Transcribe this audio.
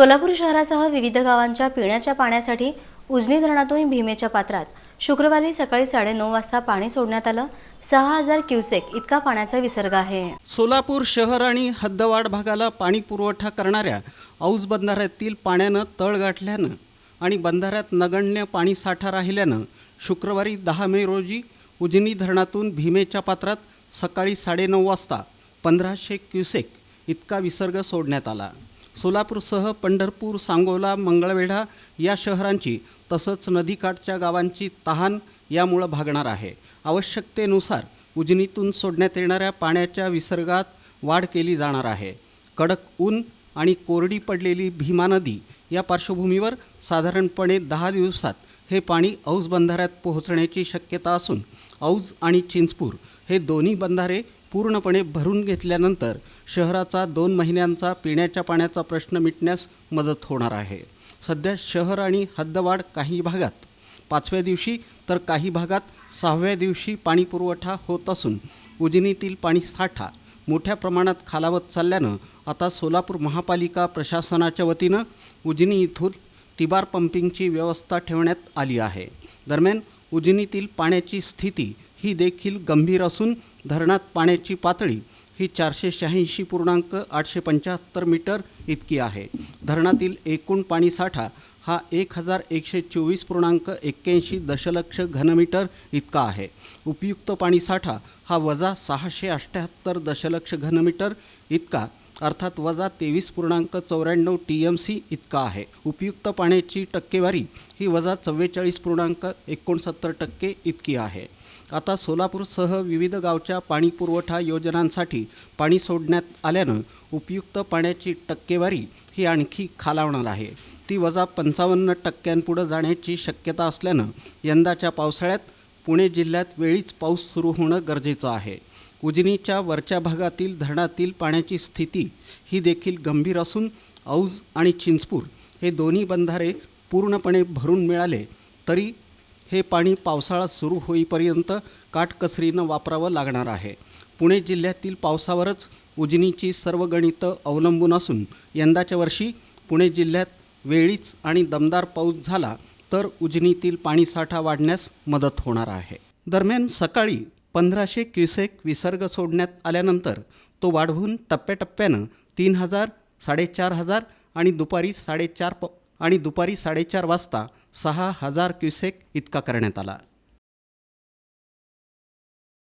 सोलापूर शहरासह विविध गावांच्या पिण्याच्या पाण्यासाठी उजनी धरणातून भीमेच्या पात्रात शुक्रवारी सकाळी साडेनऊ वाजता पाणी सोडण्यात आलं. सहा हजार क्युसेक इतका पाण्याचा विसर्ग आहे. सोलापूर शहर आणि हद्दवाढ भागाला पाणी पुरवठा करणाऱ्या औज बंधाऱ्यातील पाण्यानं तळ गाठल्यानं आणि बंधाऱ्यात नगण्य पाणी साठा राहिल्यानं शुक्रवारी दहा मे रोजी उजनी धरणातून भीमेच्या पात्रात सकाळी साडेनऊ वाजता पंधराशे क्युसेक इतका विसर्ग सोडण्यात आला. सोलापूरसह पंढरपूर सांगोला मंगळवेढा या शहरांची तसंच नदीकाठच्या गावांची तहान यामुळं भागणार आहे. आवश्यकतेनुसार उजनीतून सोडण्यात येणाऱ्या पाण्याच्या विसर्गात वाढ केली जाणार आहे. कडक ऊन आणि कोरडी पडलेली भीमा नदी या पार्श्वभूमीवर साधारणपणे दहा दिवसात हे पाणी औज बंधाऱ्यात पोहोचण्याची शक्यता असून औज आणि चिंचपूर हे दोन्ही बंधारे पूर्णपणे भरून घेतल्यानंतर शहराचा दोन महिन्यांचा पिण्याच्या पाण्याचा प्रश्न मिटण्यास मदत होणार आहे. सध्या शहर आणि हद्दवाढ काही भागात पाचव्या दिवशी तर काही भागात सहाव्या दिवशी पाणी पुरवठा होत असून उजनीतील पाणी साठा मोठ्या प्रमाणात खालावत चालल्यानं आता सोलापूर महापालिका प्रशासनाच्या वतीनं उजनी इथून तिबार पंपिंगची व्यवस्था ठेवण्यात आली आहे. दरम्यान उजनीतील पाण्याची स्थिती ही देखील गंभीर असून धरणात पाण्याची पातळी ही चारशे शहाऐंशी पूर्णांक आठशे पंच्याहत्तर मीटर इतकी आहे. धरणातील एकूण पाणीसाठा हा एक हजार एकशे चोवीस पूर्णांक एक्क्याऐंशी दशलक्ष घनमीटर इतका आहे. उपयुक्त पाणीसाठा हा वजा सहाशे अठ्ठ्याहत्तर दशलक्ष घनमीटर इतका अर्थात वजा तेवीस पूर्णांक चौऱ्याण्णव टी एम सी इतका आहे. उपयुक्त पाण्याची टक्केवारी ही वजा चव्वेचाळीस पूर्णांक एकोणसत्तर टक्के इतकी आहे. आता सोलापूरसह विविध गावच्या पाणी पुरवठा योजनांसाठी पाणी सोडण्यात आल्यानं उपयुक्त पाण्याची टक्केवारी ही आणखी खालावणार आहे. ती वजा पंचावन्न टक्क्यांपुढं जाण्याची शक्यता असल्यानं यंदाच्या पावसाळ्यात पुणे जिल्ह्यात वेळीच पाऊस सुरू होणं गरजेचं आहे. उजनीच्या वरच्या भागातील धरणातील पाण्याची स्थिती ही देखील गंभीर असून औज आणि चिंचपूर हे दोन्ही बंधारे पूर्णपणे भरून मिळाले तरी हे पाणी पावसाळा सुरू होईपर्यंत काटकसरीनं वापरावं लागणार आहे. पुणे जिल्ह्यातील पावसावरच उजनीची सर्व गणितं अवलंबून असून यंदाच्या वर्षी पुणे जिल्ह्यात वेळीच आणि दमदार पाऊस झाला तर उजनीतील पाणीसाठा वाढण्यास मदत होणार आहे. दरम्यान सकाळी पंधराशे क्युसेक विसर्ग सोडण्यात आल्यानंतर तो वाढवून टप्प्याटप्प्यानं तीन हजार साडेचार हजार आणि दुपारी साडेचार प आणि दुपारी साडेचार वाजता सहा हजार क्युसेक इतका करण्यात आला.